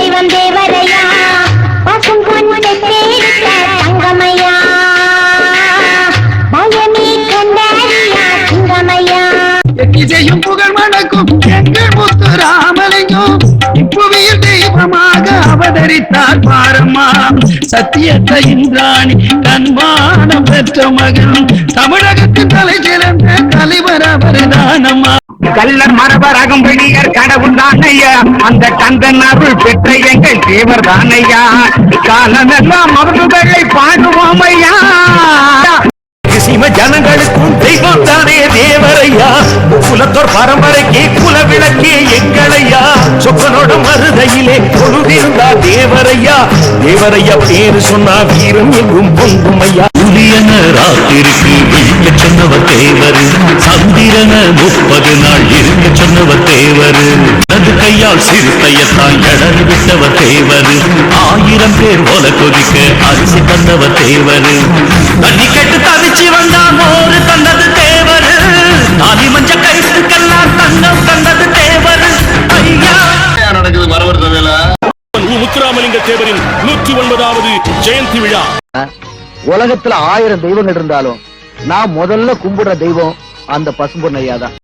தெய்வம் தேவரையா பசும் பொண்ணு தேடித்த தங்கமையா? பயமே கண்டாரியா சிங்கமையா? எண்ணிசையும் புகழ் மணக்கும் எங்கள் முத்து ராமலிங்கம். இப்புவியில் தெய்வமாக அவதரித்தார் பாரம்மா. சத்தியத்தை இந்திராணி தன்மானம் பெற்ற மகன். தமிழக அவர்தானம்மா கள்ளர் மரபர் அகம்படியர் கடவுள் தானையா அந்த கந்தன் அருள் பெற்ற எங்கள் தேவர் தானையா காலமெல்லாம் அவர்களை பாடுவோம் ஐயா சீம ஜனங்களுக்கும் தெய்வம் தானே தேவரையா? குலத்தோர் பரம்பரைக்கு குல விளக்கே எங்களையா? சொக்கனோட மருதையிலே பொழுதிருந்தா தேவரையா? தேவரையா பேரு சொன்னா வீரம் எங்கும் பொங்கும் ஐயா புலியன ராத்திருக்கு விழிக்க சொன்னவர் தேவர் கையால் சிறுத்தையத்தான் எடறி விட்டவர் தேவர். ஆயிரம் பேர் ஒல கொதிக்க அரிசி தந்தவர் தேவர். தண்ணி கட்டு தவிச்சு வந்தா மோரு தந்தது தேவர். நாலி மஞ்ச கருத்துக்கெல்லாம் தங்கம் தந்தது தேவர். ஐயா. நடக்குது? மரவர் முத்துராமலிங்க தேவரின் நூற்றி ஒன்பதாவது ஜெயந்தி விழா. உலகத்துல ஆயிரம் தெய்வங்கள் இருந்தாலும் நான் முதல்ல கும்பிடுற தெய்வம் அந்த பசும்பொன்னையா தான்.